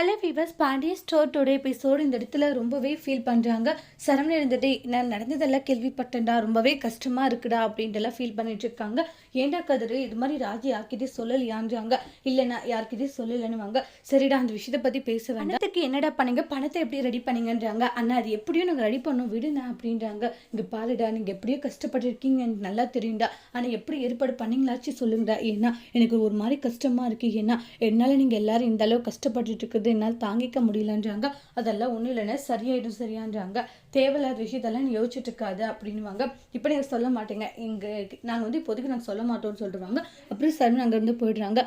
Hello viewers Pandiya store today episode இந்த இடத்துல ரொம்பவே ஃபீல் பண்ணுறாங்க சரவணன் இருந்துட்டு நான் நடந்ததெல்லாம் கேள்விப்பட்டேன்டா ரொம்பவே கஷ்டமாக இருக்குடா அப்படின்ட்டுலாம் ஃபீல் பண்ணிட்டு இருக்காங்க. ஏண்டா கதிரு இது மாதிரி ராஜி யார்கிட்டே சொல்லலையான்றாங்க. இல்லைண்ணா யார்கிட்டே சொல்லலைன்னுவாங்க. சரிடா அந்த விஷயத்தை பற்றி பேச வேண்டாம். என்னடா பண்ணுங்க? பணத்தை எப்படி ரெடி பண்ணீங்கன்றாங்க. அண்ணா அது எப்படியும் நாங்கள் ரெடி பண்ணோம். விடுண்ணா அப்படின்றாங்க. இங்கே பாருடா நீங்கள் எப்படியோ கஷ்டப்பட்டிருக்கீங்க. எனக்கு நல்லா தெரியும்டா. ஆனால் எப்படி ஏற்பாடு பண்ணீங்களாச்சும் சொல்லுங்கடா. ஏன்னா எனக்கு ஒரு மாதிரி கஷ்டமாக இருக்கு. ஏன்னா என்னால் நீங்கள் எல்லாரும் இந்த அளவு கஷ்டப்பட்டுட்டு இருக்குது. என்னால் தாங்கிக்க முடியலன்றாங்க. அதெல்லாம் ஒன்றும் இல்லைன்னா சரியாயிடும் சரியான்றாங்க. தேவையில்லாத விஷயத்தெல்லாம் நீ யோசிச்சுட்டு இருக்காது அப்படின்வாங்க இப்போ நீங்கள் சொல்ல மாட்டேங்க. இங்கே நாங்கள் வந்து இப்போதைக்கு நாங்கள் சொல்ல மாட்டோம்னு சொல்லிடுவாங்க அப்புறம் சரண் அங்கேருந்து போயிடுறாங்க.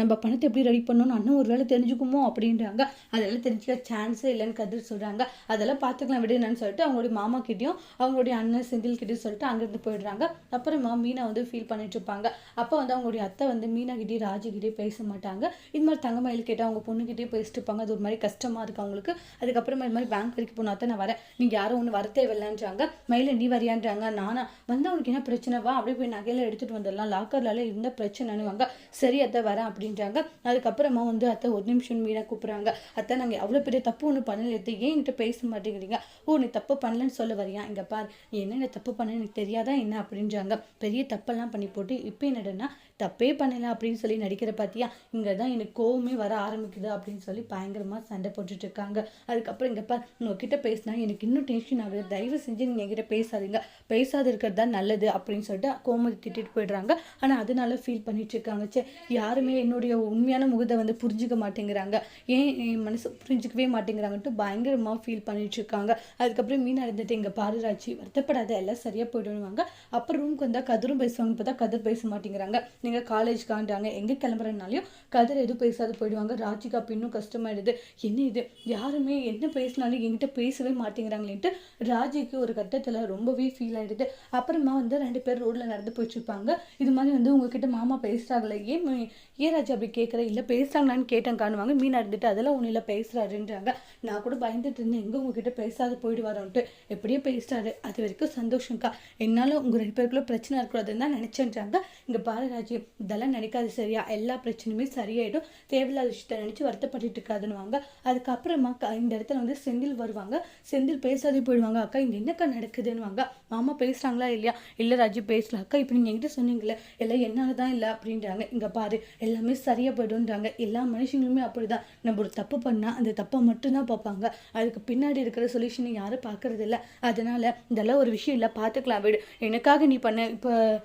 நம்ம பணத்தை எப்படி ரெடி பண்ணணும்னு அண்ணன் ஒரு வேளை தெரிஞ்சுக்குமோ அப்படின்றாங்க. அதெல்லாம் தெரிஞ்சுக்க சான்ஸே இல்லைன்னு கதிர் சொல்கிறாங்க அதெல்லாம் பார்த்துக்கலாம் விடுன்னு சொல்லிட்டு அவங்களுடைய மாமா கிட்டேயும் அவங்களுடைய அண்ணன் செந்தில் கிட்டேயும் சொல்லிட்டு அங்கேருந்து போயிடுறாங்க. அப்புறமா மீனா வந்து ஃபீல் பண்ணிட்டு இருப்பாங்க அப்போ வந்து அவங்களுடைய அத்தை வந்து மீனா கிட்டே ராஜுகிட்டே பேச மாட்டாங்க. இது மாதிரி தங்கமயில் கேட்டால் அவங்க பொண்ணுக்கிட்டே பேசிட்டு இருப்பாங்க அது ஒரு மாதிரி கஷ்டமாக இருக்கு அவங்களுக்கு. அதுக்கப்புறமா இது மாதிரி பேங்க் வரைக்கும் போனால் தான் நான் வரேன். நீங்கள் யாரும் ஒன்று வர தேவையில்லைன்றாங்க. மயில நீ வரியான்றாங்க. நானா வந்து அவனுக்கு என்ன பிரச்சனை? வா அப்படியே போய் நகையில் எடுத்துகிட்டு வந்துடலாம். லாக்கர்லால இருந்த பிரச்சனைன்னுவாங்க. சரி அத்தை வரேன் அப்படின்றாங்க. அதுக்கப்புறமா வந்து அத்தை ஒரு நிமிஷம் மீனாக கூப்பிட்றாங்க. அத்தை நாங்கள் அவ்வளோ பெரிய தப்பு ஒன்று பண்ணல. அத்தை ஏன் என்கிட்ட பேச மாட்டேங்கிறீங்க? ஓ நீ தப்பு பண்ணலன்னு சொல்ல வரியா? இங்கே பார். நீ என்னென்ன தப்பு பண்ண எனக்கு தெரியாதா என்ன அப்படின்றாங்க. பெரிய தப்பெல்லாம் பண்ணி போட்டு இப்போ என்னடனா தப்பே பண்ணல அப்படின்னு சொல்லி நடிக்கிற பார்த்தியா இங்கே தான் எனக்கு கோவமே வர ஆரம்பிக்குது அப்படின்னு சொல்லி பயங்கரமாக சண்டை போட்டுட்டு இருக்காங்க. அதுக்கப்புறம் இங்கே பார் உங்ககிட்ட பேசினா எனக்கு இன்னும் டென்ஷன் ஆகுது. தயவு செஞ்சு நீங்கள் என்கிட்ட பேசாதீங்க. பேசாத இருக்கிறது தான் நல்லது அப்படின்னு சொல்லிட்டு கோமதி திட்டிட்டு போயிடுறாங்க. ஆனால் அதனால ஃபீல் பண்ணிட்டு இருக்காங்க. சே யாருமே என்னுடைய உண்மையான முகத்தை வந்து புரிஞ்சுக்க மாட்டேங்கிறாங்க. ஏன் என் மனசு புரிஞ்சுக்கவே மாட்டேங்கிறாங்கன்ட்டு பயங்கரமாக ஃபீல் பண்ணிட்டு இருக்காங்க. அதுக்கப்புறம் மீன் அடைந்துட்டு எங்கள் பாருராட்சி வருத்தப்படாத எல்லாம் சரியாக போயிடுவாங்க அப்புறம் ரூம்க்கு வந்தால் கதிரும் பேசுவாங்க. இப்போ தான் கதிர் பேச மாட்டேங்கிறாங்க. நீங்கள் காலேஜ் காண்டாங்க எங்கே கிளம்புறனாலையும் கதிர் எதுவும் பேசாது போயிடுவாங்க. ராஜிகா அப்ப இன்னும் கஷ்டமாயிடுது. என்ன இது? யாருமே என்ன பேசினாலும் என்கிட்ட பேசவே மாட்டேங்கிறாங்களேன்ட்டு ராஜிக்கு ஒரு கட்டத்தில் ரொம்பவே ஃபீல் ஆகிடுது அப்புறமா வந்து ரெண்டு பேர் ரோட்டில் நடந்து போயிட்டுருப்பாங்க இது மாதிரி வந்து உங்ககிட்ட மாமா பேசுகிறாங்களே ஏன் ஏன் ராஜா அப்படி கேட்குற இல்லை பேசுகிறாங்களான்னு கேட்டேன் காணுவாங்க. மீன் இருந்துட்டு அதெல்லாம் ஒன்றும் இல்லை பேசுகிறாருன்றாங்க நான் கூட பயந்துட்டு இருந்தேன் எங்கே உங்ககிட்ட பேசாது போயிடுவாரோன்ட்டு. எப்படியோ பேசுறாரு. அது வரைக்கும் சந்தோஷம்க்கா. என்னால் உங்கள் ரெண்டு பேருக்குள்ள பிரச்சனை இருக்கக்கூடாதுன்னு தான் நினச்சேன்றாங்க. இங்கே பாரராஜி இதெல்லாம் நினைக்காது சரியா? எல்லா பிரச்சனையுமே சரியாயிடும். தேவையில்லாத விஷயத்த நினச்சி வருத்தப்பட்டுட்டு இருக்காதுன்னுவாங்க அதுக்கப்புறமா க- இந்த இடத்துல வந்து செந்தில் வருவாங்க. செந்தில் பேசாதே போயிடுவாங்க. அக்கா இங்கே என்னக்கா நடக்குதுன்னுவாங்க. மாமா பேசுகிறாங்களா இல்லையா? இல்லை ராஜி பேசல. அக்கா இப்போ நீங்கள் என்கிட்ட சொன்னீங்களே எல்லாம் என்னால் தான் இல்லை அப்படின்றாங்க. இங்கே பாரு எல்லாமே சரியாக போயிடும்ன்றாங்க. எல்லா மனுஷங்களுமே அப்படிதான். நம்ம ஒரு தப்பு பண்ணால் அந்த தப்பை மட்டும்தான் பார்ப்பாங்க. அதுக்கு பின்னாடி இருக்கிற சொல்யூஷனை யாரும் பார்க்கறதில்ல. அதனால் அதனால இதெல்லாம் ஒரு விஷயம் இல்லை. பார்த்துக்கலாம் விடு. எனக்காக நீ பண்ண இப்போ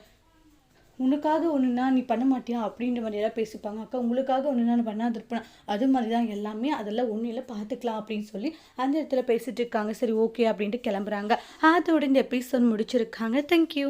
உனக்காக ஒன்றுனா நீ பண்ண மாட்டியா? அப்படின்ற மாதிரியெல்லாம் பேசிப்பாங்க. அக்கா உங்களுக்காக ஒன்றுனா நான் பண்ணாது இருப்பேன்? அது மாதிரி தான் எல்லாமே அதெல்லாம் ஒன்றும் இல்லை பார்த்துக்கலாம் அப்படின்னு சொல்லி அந்த இடத்துல பேசிட்டு இருக்காங்க. சரி ஓகே அப்படின்ட்டு கிளம்புறாங்க. அதோட இந்த எபிசோட் முடிச்சிருக்காங்க. தேங்க்யூ